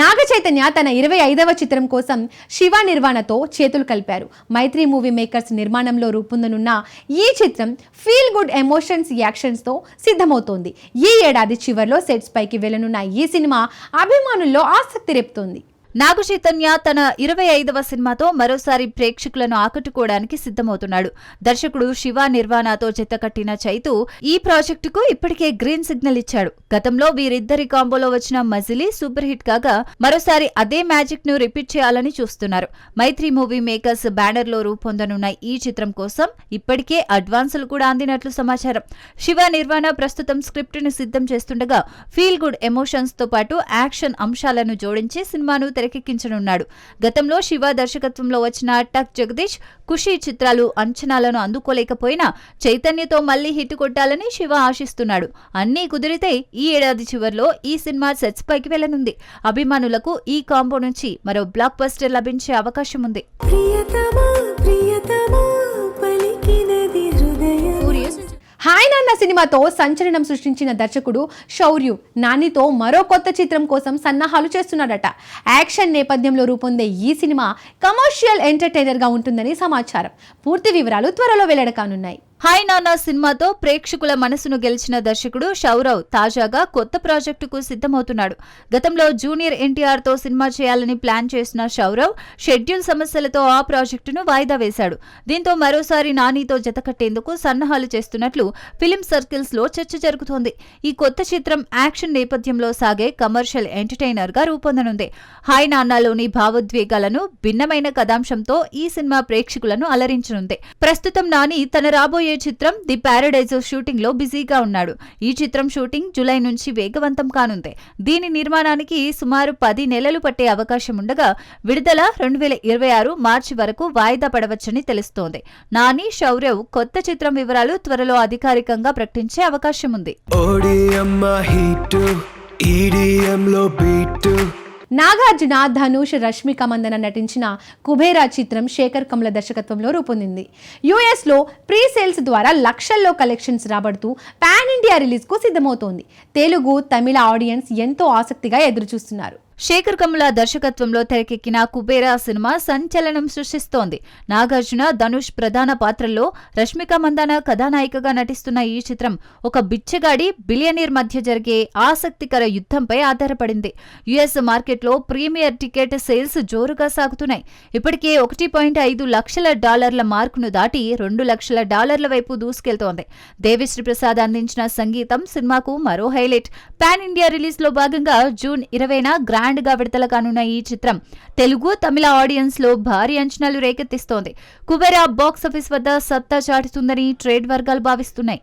నాగ చైతన్య తన ఇరవై ఐదవ చిత్రం కోసం శివ నిర్వాణతో చేతులు కలిపారు. మైత్రి మూవీ మేకర్స్ నిర్మాణంలో రూపొందనున్న ఈ చిత్రం ఫీల్ గుడ్ ఎమోషన్స్ యాక్షన్స్తో సిద్ధమవుతోంది. ఈ ఏడాది చివరిలో సెట్స్ పైకి వెళ్ళనున్న ఈ సినిమా అభిమానుల్లో ఆసక్తి రేపుతోంది. నాగచైతన్య తన ఇరవై ఐదవ సినిమాతో మరోసారి ప్రేక్షకులను ఆకట్టుకోవడానికి సిద్ధమవుతున్నాడు. దర్శకుడు శివ నిర్వాణతో చెత్తకట్టిన చైతు ఈ ప్రాజెక్టుకు ఇప్పటికే గ్రీన్ సిగ్నల్ ఇచ్చాడు. గతంలో వీరిద్దరి కాంబోలో వచ్చిన మజిలీ సూపర్ హిట్ కాగా మరోసారి అదే మ్యాజిక్ను రిపీట్ చేయాలని చూస్తున్నారు. మైత్రి మూవీ మేకర్స్ బ్యానర్లో రూపొందనున్న ఈ చిత్రం కోసం ఇప్పటికే అడ్వాన్సులు కూడా అందినట్లు సమాచారం. శివ నిర్వాణ ప్రస్తుతం స్క్రిప్ట్ను సిద్ధం చేస్తుండగా ఫీల్ గుడ్ ఎమోషన్స్తో పాటు యాక్షన్ అంశాలను జోడించి సినిమాను తెరకెక్కించనున్నాడు. గతంలో శివ దర్శకత్వంలో వచ్చిన టక్ జగదీష్ ఖుషి చిత్రాలు అంచనాలను అందుకోలేకపోయినా చైతన్యతో మళ్ళీ హిట్ కొట్టాలని శివ ఆశిస్తున్నాడు. అన్నీ కుదిరితే ఈ ఏడాది చివరిలో ఈ సినిమా సెట్స్ పైకి వెళ్ళనుంది అభిమానులకు ఈ కాంబో నుంచి మరో బ్లాక్ బస్టర్ లభించే అవకాశం ఉంది సినిమాతో సంచలనం సృష్టించిన దర్శకుడు శౌర్యు నానితో మరో కొత్త చిత్రం కోసం సన్నాహాలు చేస్తున్నాడట. యాక్షన్ నేపథ్యంలో రూపొందే ఈ సినిమా కమర్షియల్ ఎంటర్టైనర్గా ఉంటుందని సమాచారం. పూర్తి వివరాలు త్వరలో వెల్లడకానున్నాయి. హాయ్ నాన్న సినిమాతో ప్రేక్షకుల మనసును గెలిచిన దర్శకుడు షౌరవ్ తాజాగా కొత్త ప్రాజెక్టుకు సిద్ధమవుతున్నాడు. గతంలో జూనియర్ ఎన్టీఆర్తో సినిమా చేయాలని ప్లాన్ చేసిన షౌరవ్ షెడ్యూల్ సమస్యలతో ఆ ప్రాజెక్టును వాయిదా వేశాడు. దీంతో మరోసారి నానితో జతకట్టేందుకు సన్నాహాలు చేస్తున్నట్లు ఫిలిం సర్కిల్స్లో చర్చ జరుగుతోంది. ఈ కొత్త చిత్రం యాక్షన్ నేపథ్యంలో సాగే కమర్షియల్ ఎంటర్టైనర్గా రూపొందనుంది. హాయ్ నాన్నలోని భావోద్వేగాలను భిన్నమైన కథాంశంతో ఈ సినిమా ప్రేక్షకులను అలరించనుంది. ప్రస్తుతం నాని తన రాబోయే చిత్రం ది ప్యారడైజ్ షూటింగ్లో బిజీగా ఉన్నాడు. ఈ చిత్రం షూటింగ్ జూలై నుంచి వేగవంతం కానుంది. దీని నిర్మాణానికి సుమారు పది నెలలు పట్టే అవకాశం ఉండగా విడుదల రెండు వేల ఇరవై ఆరు మార్చి వరకు వాయిదా పడవచ్చని తెలుస్తోంది. నాని శౌర్యవ్ కొత్త చిత్రం వివరాలు త్వరలో అధికారికంగా ప్రకటించే అవకాశం ఉంది. నాగార్జున ధనుష్ రష్మిక మందన నటించిన కుబేరా చిత్రం శేఖర్ కమల దర్శకత్వంలో రూపొందింది. యుఎస్లో ప్రీ సేల్స్ ద్వారా లక్షల్లో కలెక్షన్స్ రాబడుతూ పాన్ ఇండియా రిలీజ్కు సిద్ధమవుతోంది. తెలుగు తమిళ ఆడియన్స్ ఎంతో ఆసక్తిగా ఎదురుచూస్తున్నారు. శేఖర్ కమల దర్శకత్వంలో తెరకెక్కిన కుబేరా సినిమా సంచలనం సృష్టిస్తోంది. నాగార్జున ధనుష్ ప్రధాన పాత్రల్లో రష్మిక మందాన కథానాయికగా నటిస్తున్న ఈ చిత్రం ఒక బిచ్చగాడి బిలియనీర్ మధ్య జరిగే ఆసక్తికర యుద్ధంపై ఆధారపడింది. యుఎస్ మార్కెట్లో ప్రీమియర్ టికెట్ సేల్స్ జోరుగా సాగుతున్నాయి. ఇప్పటికే ఒకటి పాయింట్ ఐదు లక్షల డాలర్ల మార్కును దాటి రెండు లక్షల డాలర్ల వైపు దూసుకెళ్తోంది. దేవిశ్రీ ప్రసాద్ అందించిన సంగీతం సినిమాకు మరో హైలైట్. పాన్ ఇండియా రిలీజ్లో భాగంగా జూన్ ఇరవైన గ్రాండ్ గా విడుదల కానున్న ఈ చిత్రం తెలుగు తమిళ ఆడియన్స్లో భారీ అంచనాలు రేకెత్తిస్తోంది. కుబేరా బాక్సాఫీస్ వద్ద సత్తా చాటుతుందని ట్రేడ్ వర్గాలు భావిస్తున్నాయి.